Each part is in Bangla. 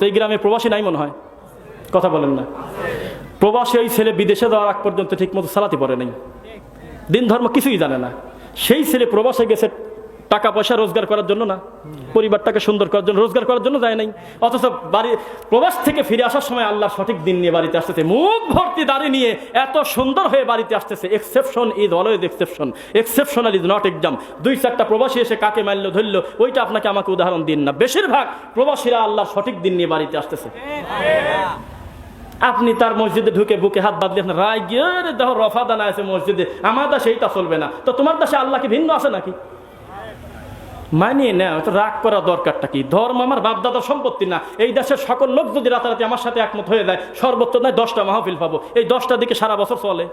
এই গ্রামে প্রবাসী নাই মনে হয়। কথা বলেন না। প্রবাসী ওই ছেলে বিদেশে যাওয়ার আগ পর্যন্ত ঠিকমতো সালাতে পড়ে নাই। দিন ধর্ম কিছুই জানে না। সেই ছেলে প্রবাসে গেছে টাকা পয়সা রোজগার করার জন্য না। পরিবারটাকে সুন্দর করার জন্য, রোজগার করার জন্য যায় নাই। অথচ বাড়ি, প্রবাস থেকে ফিরে আসার সময় আল্লাহ সঠিক দিন নিয়ে বাড়িতে আসতেছে। মুখ ভর্তি দাড়ি নিয়ে এত সুন্দর হয়ে বাড়িতে আসতেছে। Exception is always exception exceptional is not exam দুই চারটা প্রবাসী এসে কাকে মারলো, ধরলো, ওইটা আপনাকে আমাকে উদাহরণ দিন না। বেশিরভাগ প্রবাসীরা আল্লাহ সঠিক দিন নিয়ে বাড়িতে আসতেছে। আপনি তার মসজিদে ঢুকে বুকে হাত বাঁধলে রায় গিয়ে দেখো রফা দানা আছে মসজিদে। আমার দেশে এইটা চলবে না। তো তোমার দেশে আল্লাহকে ভিন্ন আছে নাকি? মানিয়ে নেওয়া তো রাগ করা দরকারটা কি? ধর্ম আমার বাপদাদার সম্পত্তি না। এই দেশের সকল লোক যদি রাতারাতি আমার সাথে একমত হয়ে যায়, সর্বোচ্চ নয়, দশটা মাহফিল পাবো। এই দশটা দিকে সারা বছর চলে।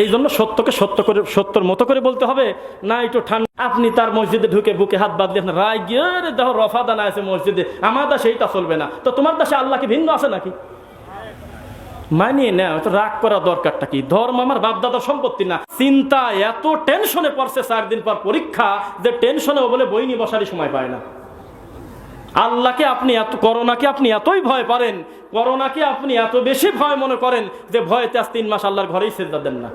এই জন্য সত্যকে সত্য করে, সত্যর মতো করে বলতে হবে, না একটু ঠান্ডা। আপনি তার মসজিদে ঢুকে বুকে হাত বাঁধলে আপনার রায় গিয়ে রে দেখো, রফা দানা আছে মসজিদে। আমার দেশে এইটা চলবে না। তো তোমার দেশে আল্লাহকে ভিন্ন আছে নাকি? মানিয়ে নেওয়া তো রাগ করা দরকারটা কি? ধর্ম আমার বাপদাদার সম্পত্তি না। চিন্তা এত টেনশনে পড়ছে চার দিন পর পরীক্ষা যে টেনশনে বলে বই নিয়ে বসারই সময় পায় না। আল্লাহকে আপনি এত, করোনাকে আপনি এতই ভয় পারেন, করোনাকে আপনি এত বেশি ভয় মনে করেন যে ভয়তে আজ তিন মাস আল্লাহর ঘরেই সেজদা দেন না।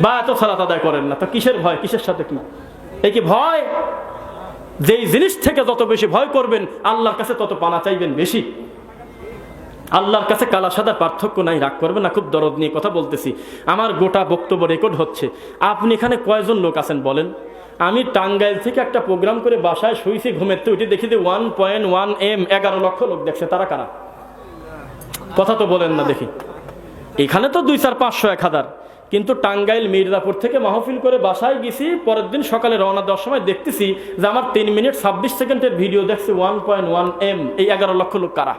বা এত সালাত আদায় করেন না। তো কিসের ভয়? কিসের সাথে কি? এই কি ভয়? যেই জিনিস থেকে যত বেশি ভয় করবেন, আল্লাহর কাছে তত পানা চাইবেন বেশি। আল্লাহর কাছে কালা সাদা পার্থক্য নাই, রাগ করবে না, খুব দরদ নিয়ে কথা বলতেছি। আমার গোটা বক্তব্য রেকর্ড হচ্ছে। আপনি এখানে কয়জন লোক আছেন বলেন? আমি টাঙ্গাইল থেকে একটা প্রোগ্রাম করে বাসায় শুয়েছি ঘুমের তো উঠে দেখি যে ওয়ান পয়েন্ট ওয়ান এম এগারো লক্ষ লোক দেখছে। তারা কারা? কথা তো বলেন না, দেখি। এখানে তো দুই চার পাঁচশো, এক হাজার। কিন্তু টাঙ্গাইল, মির্জাপুর থেকে মাহফিল করে বাসায় গেছি, পরের দিন সকালে রওনা দেওয়ার সময় দেখতেছি যে আমার তিন মিনিট ছাব্বিশ সেকেন্ডের ভিডিও দেখছি ওয়ান পয়েন্ট ওয়ান এম এই এগারো লক্ষ লোক কারা?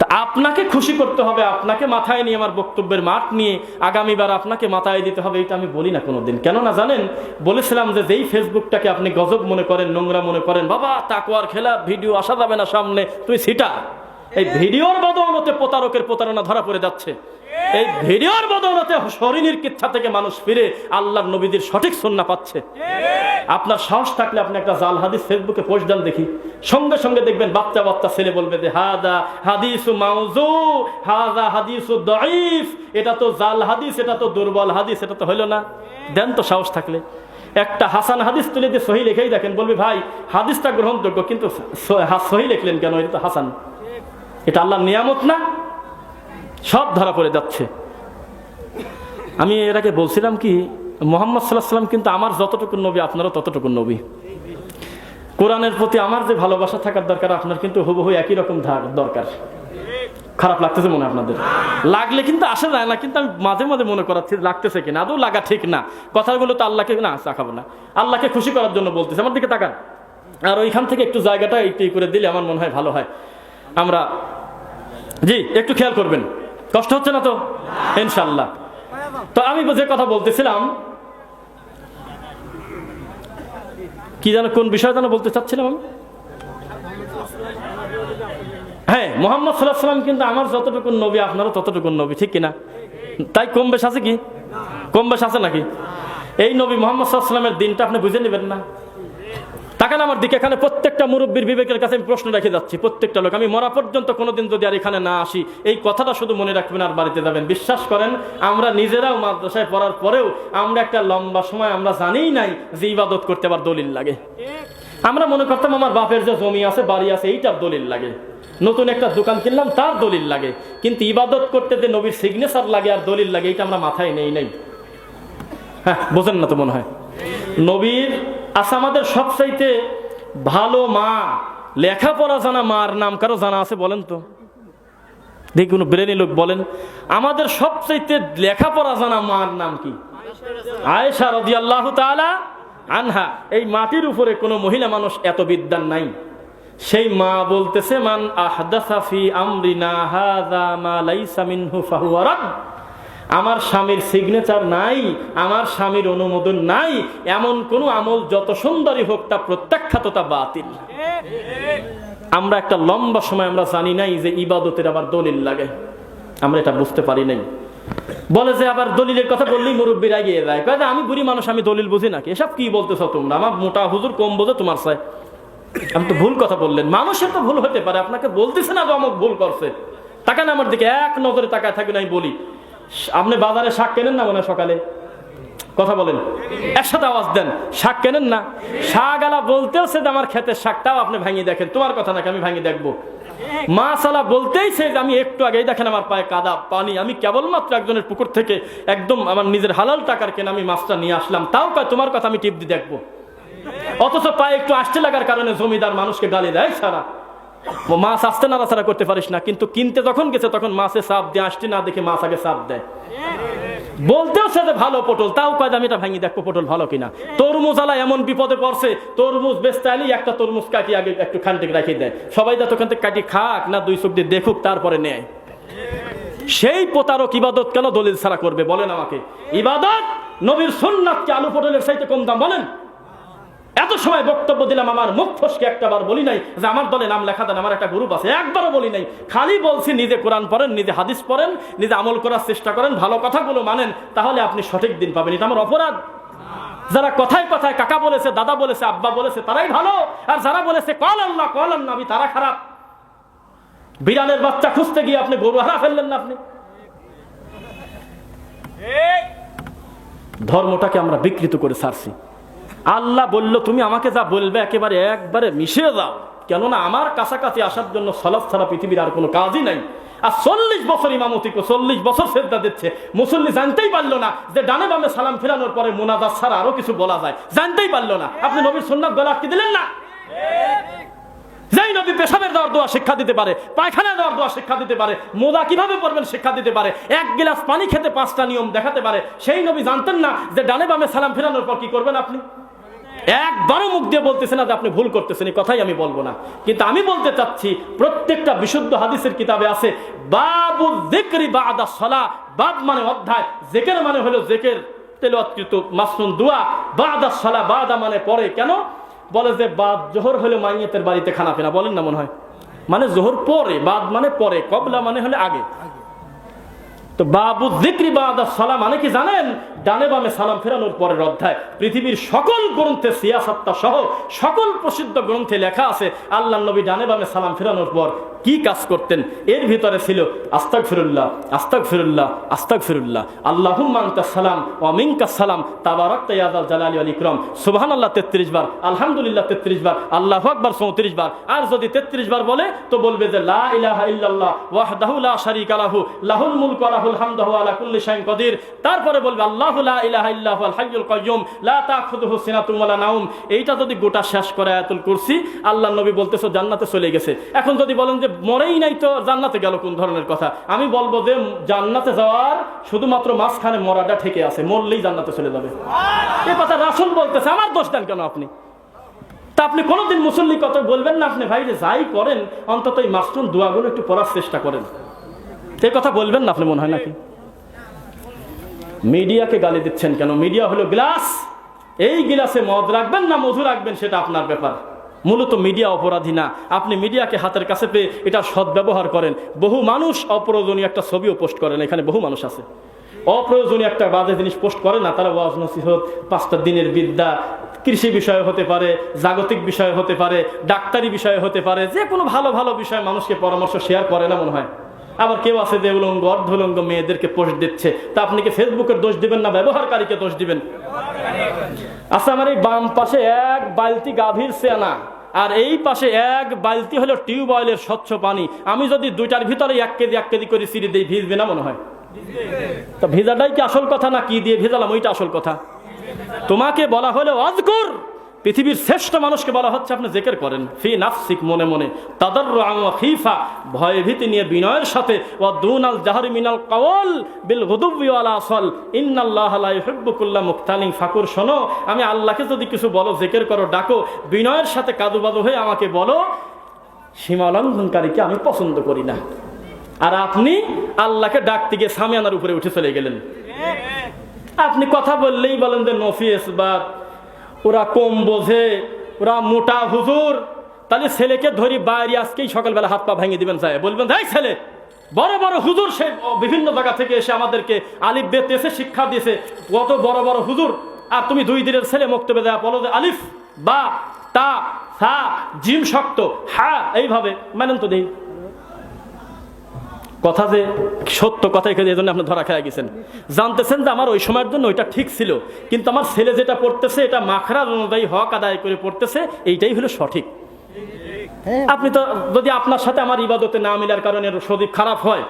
তা আপনাকে খুশি করতে হবে, আপনাকে মাথায় নিয়ে আমার বক্তব্যের মাঠ নিয়ে আগামীবার আপনাকে মাথায় দিতে হবে, এটা আমি বলি না কোনোদিন। কেননা জানেন, বলেছিলাম যে যেই ফেসবুকটাকে আপনি গজব মনে করেন, নোংরা মনে করেন, বাবা তাকুয়ার খেলা, ভিডিও, আসা যাবে না সামনে, তুই সেটা এই ভিডিওর বদৌলতে প্রতারকের প্রতারণা ধরা পড়ে যাচ্ছে। এই ভিডিওর বদৌলতে শরীরের কিচ্ছা থেকে মানুষ ফিরে আল্লাহর নবীদের সঠিক সন্না পাচ্ছে। আপনার সাহস থাকলে আপনি একটা জাল হাদিস ফেসবুকে পোস্ট দেন দেখি। সঙ্গে সঙ্গে দেখবেন বাচ্চা বাচ্চা ছেলে বলবে যে, হাদা হাদিস মাউজু হাদা হাদিস দঈফ। এটা তো জাল হাদিস, এটা তো দুর্বল হাদিস, এটা তো হইল না। দেন তো সাহস থাকলে। একটা হাসান হাদিস তুলে দিয়ে সহি লিখেই দেখেন, বলবি, ভাই, হাদিসটা গ্রহণযোগ্য, কিন্তু সহি লিখলেন কেন? এটা তো হাসান। এটা আল্লাহর নিয়ামত না? সব ধরা পড়ে যাচ্ছে। আমি এর আগে বলছিলাম কি, মোহাম্মদ সাল্লাহ সাল্লাম কিন্তু আমার যতটুকু নবী, আপনারও ততটুকু নবী। কোরআনের প্রতি আমার যে ভালোবাসা থাকার দরকার, আপনার কিন্তু হুবহু একই রকম দরকার। খারাপ লাগতেছে মনে আপনাদের। লাগলে কিন্তু আসা যায় না কিন্তু আমি মাঝে মাঝে মনে করাচ্ছি, লাগতেছে কিনা? আদৌ লাগা ঠিক না। কথাগুলো তো আল্লাহকে না চাকাবো না। আল্লাহকে খুশি করার জন্য বলতেছে। আমার দিকে তাকান। আর ওইখান থেকে একটু জায়গাটা একটু করে দিলে আমার মনে হয় ভালো হয়। আমরা জি, একটু খেয়াল করবেন। কষ্ট হচ্ছে না তো? ইনশাল্লাহ তো আমি যে কথা বলতেছিলাম, কি যেন, কোন বিষয় যেন বলতে চাচ্ছিলাম আমি? হ্যাঁ মোহাম্মদ সাল্লাহ সাল্লাম কিন্তু আমার যতটুকু নবী, আপনারও ততটুকু নবী, ঠিক কিনা? তাই কম বেশ আছে কি? কম বেশ আছে নাকি? এই নবী মোহাম্মদ সাল্লাহ সাল্লামের দিনটা আপনি বুঝে নেবেন না। তাকান আমার দিকে, এখানে প্রত্যেকটা মুরব্বীর বিবেকের কাছে আমি প্রশ্ন রেখে যাচ্ছি, প্রত্যেকটা লোক। আমি মরা পর্যন্ত কোনোদিন যদি আর এখানে না আসি, এই কথাটা শুধু মনে রাখবেন আর বাড়িতে যাবেন। বিশ্বাস করেন, আমরা নিজেরাও মাদ্রাসায় পড়ার পরেও আমরা একটা লম্বা সময় আমরা জানিই নাই যে ইবাদত করতে আবার দলিল লাগে। আমরা মনে করতাম আমার বাপের যে জমি আছে, বাড়ি আছে, এইটার দলিল লাগে। নতুন একটা দোকান কিনলাম, তার দলিল লাগে। কিন্তু ইবাদত করতে যে নবীর সিগনেচার লাগে আর দলিল লাগে, এইটা আমরা মাথায় নেই নাই। হ্যাঁ বোঝেন না তো মনে হয়। নবীর আচ্ছা আমাদের সবচাইতে ভালো মা, লেখাপড়া জানা মার নাম কারও জানা আছে বলেন তো? দেখি কোনো ব্রেনি লোক বলেন। আমাদের সবচাইতে লেখাপড়া জানা মার নাম কি? আয়েশা রদি আল্লাহ আনহা। এই মাটির উপরে কোনো মহিলা মানুষ এত বিদ্যান নাই। সেই মা বলতেছে, মান আহদাসাফি আমরিনা হাযা মা লাইসা মিনহু, ফাহুয়া আমার স্বামীর সিগনেচার নাই, আমার স্বামীর অনুমোদন নাই, এমন কোন আমল যত সুন্দরী হোক তা প্রত্যাখ্যাত তা বাতিল। আমরা একটা লম্বা সময় আমরা জানি নাই যে ইবাদতের আবার দলিল লাগে। আমরা এটা বুঝতে পারি নাই। বলে যে আবার দলিলের কথা বললেই মুরব্বীরা এগিয়ে যায়। যে আমি বুড়ি মানুষ, আমি দলিল বুঝি নাকি? এসব কি বলতেছ তোমরা? আমার মোটা হুজুর কম বোঝে তোমার সাথে আপনি তো ভুল কথা বললেন। মানুষের তো ভুল হতে পারে। আপনাকে বলতেছে না যে অমুক ভুল করছে। তাকান আমার দিকে। এক নজরে তাকায় থাকবেন আমি বলি আপনি বাজারে শাক কেনেন না মনে সকালে? কথা বলেন। একসাথে আওয়াজ দেন। শাক কেনেন না? শাক আলা বলতেও সে যে আমার ক্ষেতের শাকটাও আপনি ভাঙিয়ে দেখেন। তোমার কথা নাকি আমি ভাঙিয়ে দেখব। মাসালা বলতেই সে যে আমি একটু আগেই দেখেন আমার পায়ে কাদা, পানি। আমি কেবলমাত্র একজনের পুকুর থেকে একদম আমার নিজের হালাল টাকার কেন আমি মাছটা নিয়ে আসলাম। তাও কয়, তোমার কথা আমি টিপ দিয়ে দেখব। অথচ পায়ে একটু আসতে লাগার কারণে জমিদার মানুষকে গালি দেয় সারা। মাছ আসতে নাড়াচাড়া করতে পারিস না, কিন্তু কিনতে যখন গেছে তখন মাছে চাপ দিয়ে, আসতে না দেখে মাছ আগে সাপ দেয়। বলতেও সে যে ভালো পটল, তাও কয় আমি এটা ভাঙি দেখব পটল ভালো কিনা। তরমুজ আলা এমন বিপদে পড়ছে, তরমুজ বেচতে আলি একটা তরমুজ কাটি আগে একটু খানটেক রাখিয়ে দেয়। সবাই যা তোখান থেকে কাটি খাক না, দুই চোখ দিয়ে দেখুক, তারপরে নেয়। সেই প্রতারক ইবাদত কেন দলিল ছাড়া করবে, বলেন আমাকে। ইবাদত নবীর সুন্নাতকে আলু পটলের চাইতে কম দাম, বলেন। এত সময় বক্তব্য দিলাম আমার মুখ ফসকে একটা বার বলি নাই যে আমার দলে নাম লেখা দেন আমার একটা গ্রুপ আছে একবারও বলি নাই। খালি বলছি নিজে কোরআন পড়েন নিজে হাদিস পড়েন নিজে আমল করার চেষ্টা করেন ভালো কথাগুলো মানেন তাহলে আপনি সঠিক দিন পাবেন। এটা আমার অপরাধ। যারা কথায় কথায় কাকা বলেছে দাদা বলেছে আব্বা বলেছে তারাই ভালো। আর যারা বলেছে কল আল্লাহ কল আল্লাহ আমি তারা খারাপ। বিড়ালের বাচ্চা খুঁজতে গিয়ে আপনি গরু হারা ফেললেন না আপনি? ধর্মটাকে আমরা বিকৃত করে ছাড়ছি আল্লাহ বলল, তুমি আমাকে যা বলবে একেবারে একবারে মিশে যাও কেননা আমার কাছাকাছি আসার জন্য সলাফ ছাড়া পৃথিবীর আর কোনো কাজই নাই। আর চল্লিশ বছর ইমামতি চল্লিশ বছর শ্রেদ্ধা দিচ্ছে। মুসল্লি জানতেই পারল না যে ডানে বামে সালাম ফেরানোর পরে মোনাজার ছাড়া আরও কিছু বলা যায়। জানতেই পারল না। আপনি নবীর সন্ন্যাস গলা আটকে দিলেন না? যেই নবী পেশাবের দেওয়ার দোয়া শিক্ষা দিতে পারে পায়খানা দেওয়ার দোয়া শিক্ষা দিতে পারে, মোদা কীভাবে পড়বেন শিক্ষা দিতে পারে, এক গিলাস পানি খেতে পাঁচটা নিয়ম দেখাতে পারে, সেই নবী জানতেন না যে ডানে বামে সালাম ফেরানোর পর কি করবেন আপনি? একবারও মুখ দিয়ে বলতেছে না যে আপনি ভুল করতেছেন, এই কথাই আমি বলব না। কিন্তু আমি বলতে চাচ্ছি, প্রত্যেকটা বিশুদ্ধ হাদিসের কিতাবে আছে বাবু জিকরি বা আদা সলা, বাব মানে অধ্যায় জেকের মানে হলো জেকের তেলাওয়াতকৃত মাসনুন দোয়া, বাদা সলা, বাদা মানে পরে, কেন? বলে যে, বাদ জোহর হলে মাইয়েতের বাড়িতে খানা পিনা বলেন না মনে হয়। মানে জোহর পরে, বাদ মানে পরে, কবলা মানে হলে আগে। তো বাবু জিক্রি বাদা সালাম মানে কি জানেন? ডানে বামে সালাম ফেরানোর পরের অধ্যায়। পৃথিবীর সকল গ্রন্থে সিয়াসত্তা সহ, সকল প্রসিদ্ধ গ্রন্থে লেখা আছে আল্লাহ নবী ডানে বামে সালাম ফেরানোর পর কি কাজ করতেন? এর ভিতরে ছিল আস্তাক ফিরুল্লাহ আস্তাক ফিরুল্লাহ আস্তাক ফিরুল্লাহ আল্লাহ সালাম। অমিনকা সালাম তাবারক তাইয়াদাল জালালি আল ইকরম। সুবহান আল্লাহ তেত্রিশ বার, আলহামদুলিল্লাহ তেত্রিশ বার, আল্লাহ আকবার চৌত্রিশ বার। আর যদি তেত্রিশ বার বলে, তো বলবে যে লা ইলাহা ইল্লাল্লাহ ওয়াহদাহু লা লাহুল ওয়া লাহুল হামদু আলা কুল্লি শাইইন কদির। তারপরে বলবে আল্লাহু লা ইলাহা ইল্লাহু আল কাইয়্যুম লা তাখুযুহু সিনাতুন ওয়া লা নাওম এইটা যদি গোটা শেষ করে আয়াতুল কুরসি, আল্লাহর নবী বলতেছো জান্নাতে চলে গেছে। এখন যদি বলেন যে মরেই নাই তো, জান্নাতে গেল কোন ধরনের কথা? আমি বলব যে জান্নাতে যাওয়ার শুধুমাত্র মাঝখানে মরাটা ঠেকে আছে, মরলেই জান্নাতে চলে যাবে। এ কথা রাসূল বলতেছে, আমার দোষ দেন কেন আপনি? তা আপনি কোনোদিন মুসল্লি কত বলবেন না আপনি, ভাই যে যাই করেন, অন্তত এই মাস্টুন দোয়াগুলো একটু পড়ার চেষ্টা করেন। এ কথা বলবেন না আপনি, মনে হয় নাকি? মিডিয়াকে গালি দিচ্ছেন কেন? মিডিয়া হলো গ্লাস। এই গিলাসে মদ রাখবেন না মধু রাখবেন, সেটা আপনার ব্যাপার। মূলত মিডিয়া অপরাধী না। আপনি মিডিয়াকে হাতের কাছে পেয়ে এটা সদ্ব্যবহার করেন। বহু মানুষ অপ্রয়োজনীয় একটা ছবিও পোস্ট করেন। এখানে বহু মানুষ আছে। অপ্রয়োজনীয় একটা বাজে জিনিস পোস্ট করে না তারা ওয়াজ নসিহত, পাঁচটা দিনের বিদ্যা, কৃষি বিষয়ে হতে পারে, জাগতিক বিষয়ে হতে পারে, ডাক্তারি বিষয়ে হতে পারে, যে কোনো ভালো ভালো বিষয়ে মানুষকে পরামর্শ শেয়ার করে না মনে হয়। আবার কেউ আছে যে উলঙ্গ, অর্ধলঙ্গ মেয়েদেরকে পোস্ট দিচ্ছে। তা আপনি কি ফেসবুকের দোষ দিবেন না, ব্যবহারকারীকে দোষ দিবেন? আচ্ছা আমার এই বাম পাশে এক বালতি গাভীর সেনা, আর এই পাশে এক বালতি হলো টিউবওয়েলের স্বচ্ছ পানি। আমি যদি দুইটার ভিতরে এক কেজি এক কেজি করে সিঁড়ি দিই, ভিজবে না মনে হয়? তা ভিজাটাই কি আসল কথা না কি দিয়ে ভেজালাম, ওইটা আসল কথা। তোমাকে বলা হলো অজকুর পৃথিবীর শ্রেষ্ঠ মানুষকে বলা হচ্ছে আপনি জেকের করেন। ফি নাফসিক মনে মনে। তাদার খিফা ভয় ভীতি নিয়ে বিনয়ের সাথে ও দুনাল জাহারি মিনাল কাওয়াল বিল গুদুবি ওয়ালা আসল। ইন্নাল্লাহ লা ইউহিব্বুকুল্লা মুক্তালিন। ফাকুর শোনো আমি আল্লাহকে যদি কিছু বলো জেকের করো ডাকো বিনয়ের সাথে কাদুবাদু হয়ে আমাকে বলো সীমা লঙ্ঘনকারীকে আমি পছন্দ করি না। আর আপনি আল্লাহকে ডাকতে গিয়ে সামিয়ানার উপরে উঠে চলে গেলেন। আপনি কথা বললেই বলেন যে নফিস বা ওরা কম বোঝে, ওরা মোটা হুজুর। তাহলে ছেলেকে ধরি বাইরে আজকেই সকালবেলা হাত পা ভেঙে দিবেন যায় বলবেন তাই ছেলে, বড় বড় হুজুর সে বিভিন্ন জায়গা থেকে এসে আমাদেরকে আলিফ বেত এসে শিক্ষা দিয়েছে। কত বড় বড় হুজুর। আর তুমি দুই দিনের ছেলে মুক্তবে দেওয়া বলো যে আলিফ, বা, তা, সা, জিম শক্ত, হা, এইভাবে, মানেন তো দেই কথা যে সত্য কথা এখানে এই জন্য আপনি ধরা খেয়ে গেছেন। জানতেছেন যে আমার ওই সময়ের জন্য ওইটা ঠিক ছিল কিন্তু আমার ছেলে যেটা পড়তেছে এটা মাখরার অনুযায়ী হক আদায় করে পড়তেছে এইটাই হলো সঠিক। আপনি তো যদি আপনার সাথে আমার ইবাদতে না মিলার কারণে শরীর খারাপ হয়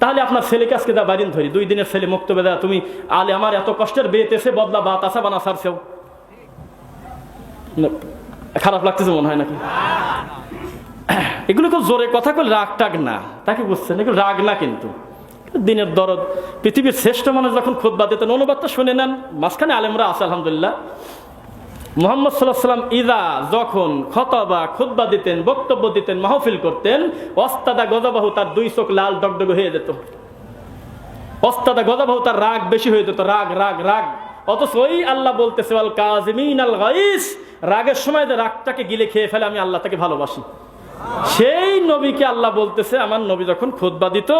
তাহলে আপনার ছেলেকে আজকে দা বাড়িন ধরি। দুই দিনের ছেলে মুক্ত বেদা তুমি আলে আমার এত কষ্টের বেতেছে বদলা বা তাসা বানা সারছেও খারাপ লাগতেছে মনে হয় নাকি? এগুলো খুব জোরে কথা কল রাগ টাগ না, তাকে বুঝছেন? এগুলো রাগ না কিন্তু। দিনের দরদ। পৃথিবীর শ্রেষ্ঠ মানুষ যখন খোদবা দিতেন, অনুবাদটা শুনে নেন। মাঝখানে আলেমরা আছে, আলহামদুলিল্লাহ। মোহাম্মদ সাল্লাহ সাল্লাম ইদা যখন খতবা খুদ্া দিতেন, বক্তব্য দিতেন, মাহফিল করতেন অস্তাদা গজাবাহু তার দুই চোখ লাল ডগডগে হয়ে যেত। অস্তাদা গজাবাহু তার রাগ বেশি হয়ে যেত, রাগ রাগ রাগ। অথচ ওই আল্লাহ বলতেছে আল কাজমিন আল গাইস রাগের সময় রাগটাকে গিলে খেয়ে ফেলে, আমি আল্লাহ তাকে ভালোবাসি। সেই নবীকে আল্লাহ বলতেছে, আমার নবী যখন খুদ্া দিত,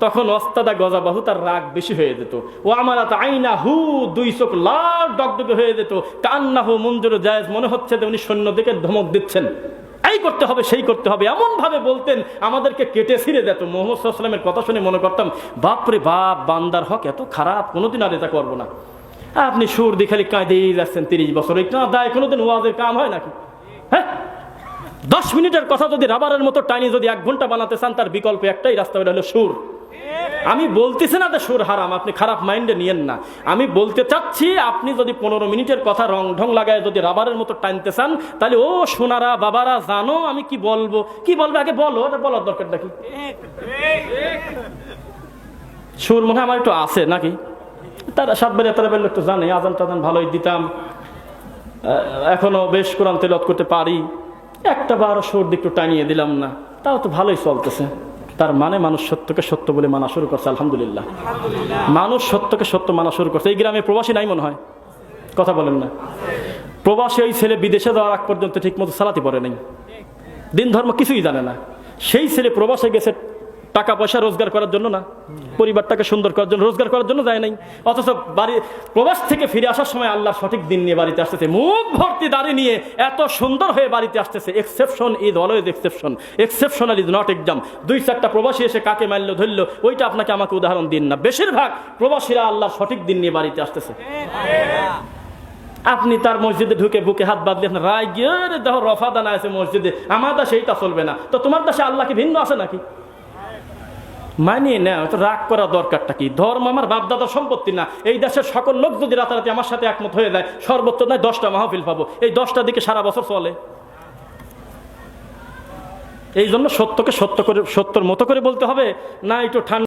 তখন অস্তাদা গজাবাহু তার রাগ বেশি হয়ে যেত। ও আমার আইনা হু দুই চোখ লাল ডগডগে হয়ে যেত। কান্না হু মঞ্জুর জায়েজ, মনে হচ্ছে যে উনি সৈন্যদিকে ধমক দিচ্ছেন। এই করতে হবে, সেই করতে হবে। এমন ভাবে বলতেন, আমাদেরকে কেটে ছিঁড়ে যেত। মোহাম্মদ সাল্লামের কথা শুনে মনে করতাম, বাপরে বাপ, বান্দার হক এত খারাপ, কোনোদিন আর এটা করব না। আপনি সুর দিয়ে খালি কাঁদেই যাচ্ছেন তিরিশ বছর। এই কাঁদায় কোনোদিন ওয়াজের কাম হয় নাকি? হ্যাঁ? দশ মিনিটের কথা যদি রাবারের মতো টাইনি যদি এক ঘণ্টা বানাতে চান, তার বিকল্প একটাই রাস্তা হলো সুর। আমি বলতেছি না যে সুর হারাম, আপনি খারাপ মাইন্ডে নিয়েন না। আমি বলতে চাচ্ছি, আপনি যদি পনেরো মিনিটের কথা রং ঢং লাগায় যদি রাবারের মতো টানতে চান, তাহলে, ও সোনারা, বাবারা, জানো আমি কি বলব? কি বলবে? আগে বলো বলার দরকার নাকি? সুর মনে হয় আমার একটু আছে নাকি? তারা সাত বেলা তারা বেলা একটু জানে আজান টাজান ভালোই দিতাম। এখনও বেশ কোরআন তেলত করতে পারি। একটা বারো সর্দি একটু টানিয়ে দিলাম না তাও তো ভালোই চলতেছে। তার মানে মানুষ সত্যকে সত্য বলে মানা শুরু করছে আলহামদুলিল্লাহ। মানুষ সত্যকে সত্য মানা শুরু করছে। এই গ্রামে প্রবাসী নাই মনে হয়? কথা বলেন না। প্রবাসী ওই ছেলে বিদেশে যাওয়ার আগ পর্যন্ত ঠিক মতো সালাতি পড়ে নাই। দিন ধর্ম কিছুই জানে না। সেই ছেলে প্রবাসে গেছে টাকা পয়সা রোজগার করার জন্য না। পরিবারটাকে সুন্দর করার জন্য, রোজগার করার জন্য যায় নাই। অথচ বাড়ি, প্রবাস থেকে ফিরে আসার সময় আল্লাহ সঠিক দিন নিয়ে বাড়িতে আসতেছে। মুখ ভর্তি দাড়ি নিয়ে এত সুন্দর হয়ে বাড়িতে আসতেছে। Exception is always exception exceptional is not exam দুই চারটা প্রবাসী এসে কাকে মারলো, ধরলো, ওইটা আপনাকে আমাকে উদাহরণ দিন না। বেশিরভাগ প্রবাসীরা আল্লাহ সঠিক দিন নিয়ে বাড়িতে আসতেছে। আপনি তার মসজিদে ঢুকে বুকে হাত বাঁধলে আপনার রায় গিয়ে দেখো রফা দানা আছে মসজিদে। আমার দেশে এইটা চলবে না। তো তোমার দেশে আল্লাহকে ভিন্ন আছে নাকি? মানিয়ে নেও তো রাগ করা দরকারটা কি? ধর্ম আমার বাপদাদার সম্পত্তি না। এই দেশের সকল লোক যদি রাতারাতি আমার সাথে একমত হয়ে যায়, সর্বোচ্চ নয়, দশটা মাহফিল পাবো। এই দশটা দিকে সারা বছর চলে। এই জন্য সত্যকে সত্য করে, সত্যর মতো করে বলতে হবে, না একটু ঠান্ডা